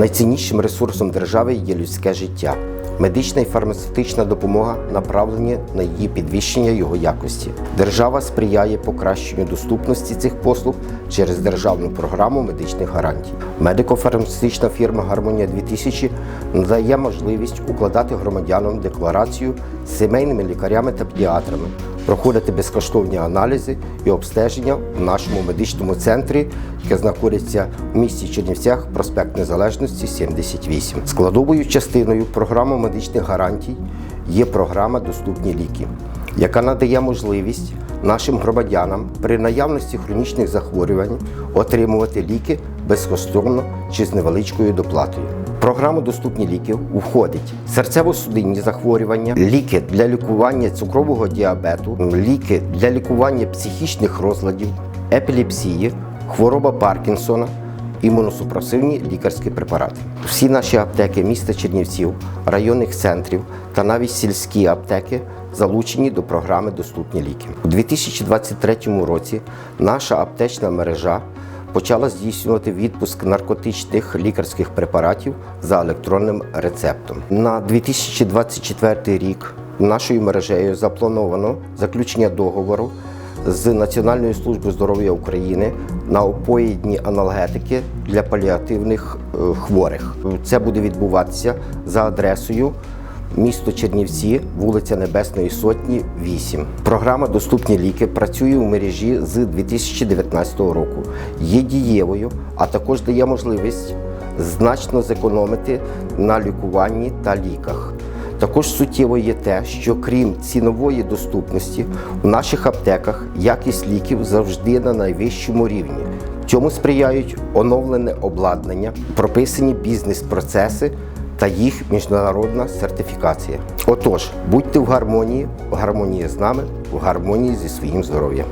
Найціннішим ресурсом держави є людське життя. Медична і фармацевтична допомога направлені на її підвищення його якості. Держава сприяє покращенню доступності цих послуг через державну програму медичних гарантій. Медико-фармацевтична фірма Гармонія 2000 надає можливість укладати громадянам декларацію з сімейними лікарями та педіатрами, проходити безкоштовні аналізи і обстеження в нашому медичному центрі, яке знаходиться у місті Чернівцях, проспект Незалежності 78. Складовою частиною програми медичних гарантій є програма Доступні ліки, яка надає можливість нашим громадянам при наявності хронічних захворювань отримувати ліки безкоштовно чи з невеличкою доплатою. В програму доступні ліки входить серцево-судинні захворювання, ліки для лікування цукрового діабету, ліки для лікування психічних розладів, епілепсії, хвороба Паркінсона, імуносупресивні лікарські препарати. Всі наші аптеки міста Чернівців, районних центрів та навіть сільські аптеки залучені до програми Доступні ліки. У 2023 році наша аптечна мережа почала здійснювати відпуск наркотичних лікарських препаратів за електронним рецептом. На 2024 рік нашою мережею заплановано заключення договору з Національною службою здоров'я України на опоїдні аналгетики для паліативних е, хворих. Це буде відбуватися за адресою Місто Чернівці, вулиця Небесної Сотні, 8. Програма Доступні ліки працює у мережі з 2019 року. Є дієвою, а також дає можливість значно зекономити на лікуванні та ліках. Також суттєво є те, що крім цінової доступності, у наших аптеках якість ліків завжди на найвищому рівні. Цьому сприяють оновлене обладнання, прописані бізнес-процеси та їх міжнародна сертифікація. Отож, будьте в гармонії, в гармонії з нами, в гармонії зі своїм здоров'ям.